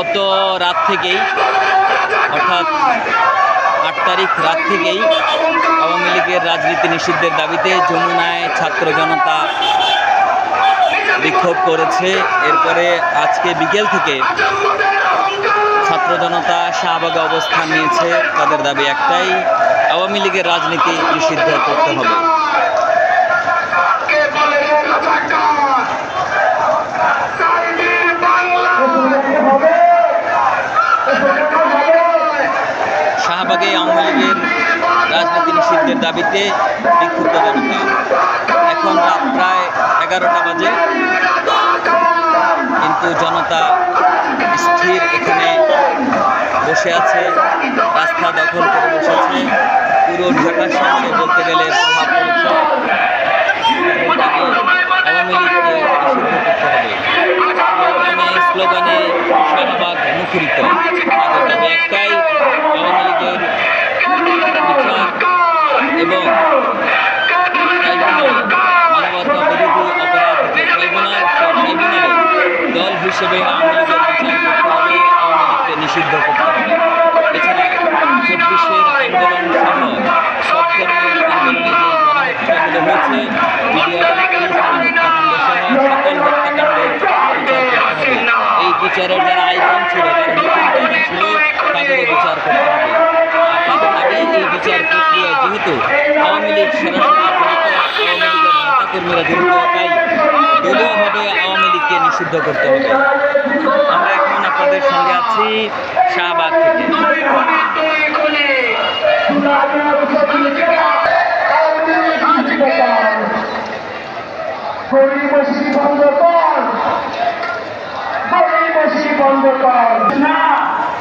গত রাত থেকেই, অর্থাৎ আট তারিখ রাত থেকেই আওয়ামী লীগের রাজনীতি নিষিদ্ধের দাবিতে যমুনায় ছাত্র জনতা বিক্ষোভ করেছে। এরপরে আজকে বিকেল থেকে ছাত্র জনতা শাহবাগে অবস্থান নিয়েছে। তাদের দাবি একটাই, আওয়ামী লীগের রাজনীতি নিষিদ্ধ করতে হবে। রাজনীতি দাবিতে বিক্ষুব্ধ জনতা। এখন রাত প্রায় এগারোটা বাজে। কিন্তু জনতা স্থির এখানে বসে আছে, রাস্তা দখল করে বসেছে পুরো ঢাকা শহরে বলতে গেলে প্রভাব পড়েছে যারা আইকন ছিল ছিল তাদেরও বিচার করতে হবে। আর তাদের দাবি এই বিচার প্রক্রিয়া যেহেতু আওয়ামী লীগ সরাসরি জড়িত আওয়ামী লীগের নেতাকর্মীরা জড়িত তাই দলীয়ভাবে আওয়ামী লীগকে নিষিদ্ধ করতে হবে। আমরা এখন আপনাদের সঙ্গে আছি শাহবাগ থেকে। বন্ধ কর গরিবসী বন্ধ কর না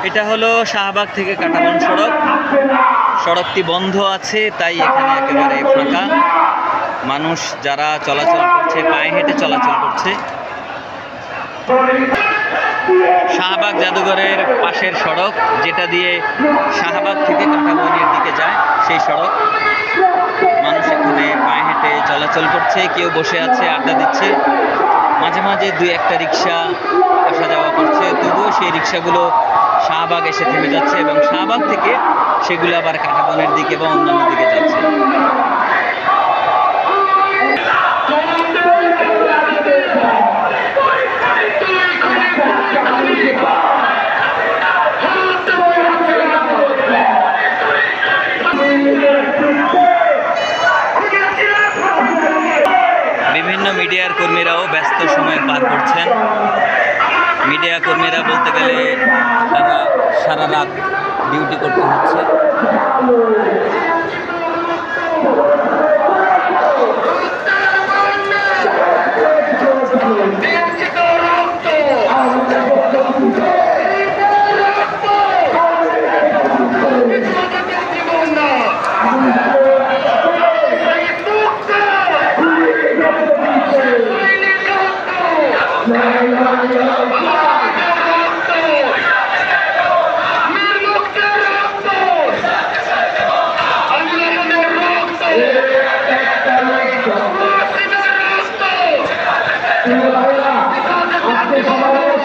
এটা হলো শাহবাগ থেকে কাটাবন সড়ক। সড়কটি বন্ধ আছে, তাই এখানে একেবারে ফাঁকা। মানুষ যারা চলাচল করছে, পায়ে হেঁটে চলাচল করছে। শাহবাগ জাদুঘরের পাশের সড়ক, যেটা দিয়ে শাহবাগ থেকে কাঁটাবনের দিকে যায় সেই সড়ক। মানুষ এখানে পায়ে হেঁটে চলাচল করছে, কেউ বসে আছে, আড্ডা দিচ্ছে। মাঝে মাঝে দুই একটা রিক্সা আসা যাওয়া তবুও সেই রিক্সাগুলো শাহবাগ এসে থেমে যাচ্ছে এবং শাহবাগ থেকে সেগুলো আবার কাঁটাবনের দিকে বা অন্যান্য দিকে যাচ্ছে। বিভিন্ন মিডিয়ার কর্মীরাও ব্যস্ত সময় পার করছেন। মিডিয়া কর্মীরা বলতে গেলে তারা সারা রাত ডিউটি করতে হচ্ছে। আজকে সমাবেশ